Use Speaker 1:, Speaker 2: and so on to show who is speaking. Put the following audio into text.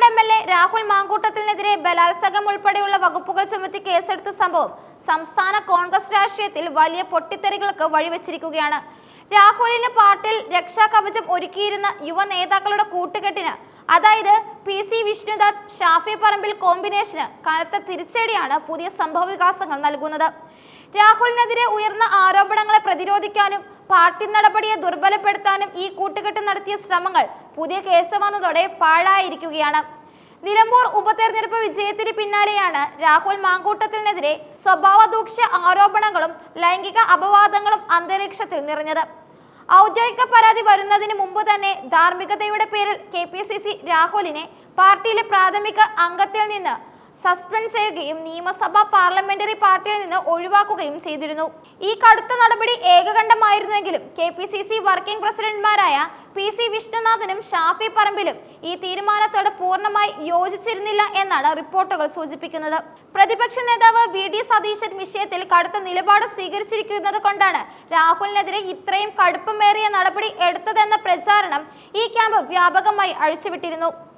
Speaker 1: Kakkanad M L A Rahul മാങ്കൂട്ടത്തിനെതിരെ ബലാത്സംഗം ഉൾപ്പെടെയുള്ള വകുപ്പുകൾ ചുമത്തി കേസെടുത്ത സംഭവം സംസ്ഥാന കോൺഗ്രസ് രാഷ്ട്രീയത്തിൽ വലിയ പൊട്ടിത്തെറികൾക്ക് വഴിവെച്ചിരിക്കുകയാണ്. രാഹുലിന് പാർട്ടിയിൽ രക്ഷാകവചം ഒരുക്കിയിരുന്ന യുവ നേതാക്കളുടെ കൂട്ടുകെട്ടിന് അതായത് പി സി വിഷ്ണുദാസ് ഷാഫി പറമ്പിൽ കോമ്പിനേഷന് കനത്ത തിരിച്ചടിയാണ് പുതിയ സംഭവ വികാസങ്ങൾ നൽകുന്നത്. രാഹുലിനെതിരെ ഉയർന്ന ആരോപണങ്ങളെ പ്രതിരോധിക്കാനും പാർട്ടി നടപടിയെ ദുർബലപ്പെടുത്താനും ഈ കൂട്ടുകെട്ട് നടത്തിയ ശ്രമങ്ങൾ പുതിയ കേസ് വന്നതോടെ പാഴായിരിക്കുകയാണ്. നിലമ്പൂർ ഉപതെരഞ്ഞെടുപ്പ് വിജയത്തിന് പിന്നാലെയാണ് രാഹുൽ മാങ്കൂട്ടത്തിനെതിരെ സ്വഭാവ ദൂഷ്യ ആരോപണങ്ങളും ലൈംഗിക അപവാദങ്ങളും അന്തരീക്ഷത്തിൽ നിറഞ്ഞത്. ഔദ്യോഗിക പരാതി വരുന്നതിന് മുമ്പ് തന്നെ ധാർമ്മികതയുടെ പേരിൽ കെ രാഹുലിനെ പാർട്ടിയിലെ പ്രാഥമിക അംഗത്തിൽ നിന്ന് സസ്പെൻഡ് ചെയ്യുകയും നിയമസഭാ പാർലമെന്ററി പാർട്ടിയിൽ നിന്ന് ഒഴിവാക്കുകയും ചെയ്തിരുന്നു. ഈ കടുത്ത നടപടി ഏകകണ്ഠമായിരുന്നുവെങ്കിലും K P C C working പ്രസിഡന്റ്മാരായ P C വിഷ്ണുനാഥനും ഷാഫി പറമ്പിലും ഈ തീരുമാനത്തോട് പൂർണമായി യോജിച്ചിരുന്നില്ല എന്നാണ് റിപ്പോർട്ടുകൾ സൂചിപ്പിക്കുന്നത്. പ്രതിപക്ഷ നേതാവ് വി ഡി സതീശൻ വിഷയത്തിൽ കടുത്ത നിലപാട് സ്വീകരിച്ചിരിക്കുന്നത് കൊണ്ടാണ് രാഹുലിനെതിരെ ഇത്രയും കടുപ്പമേറിയ നടപടി എടുത്തതെന്ന പ്രചാരണം ഈ ക്യാമ്പ് വ്യാപകമായി അഴിച്ചുവിട്ടിരുന്നു.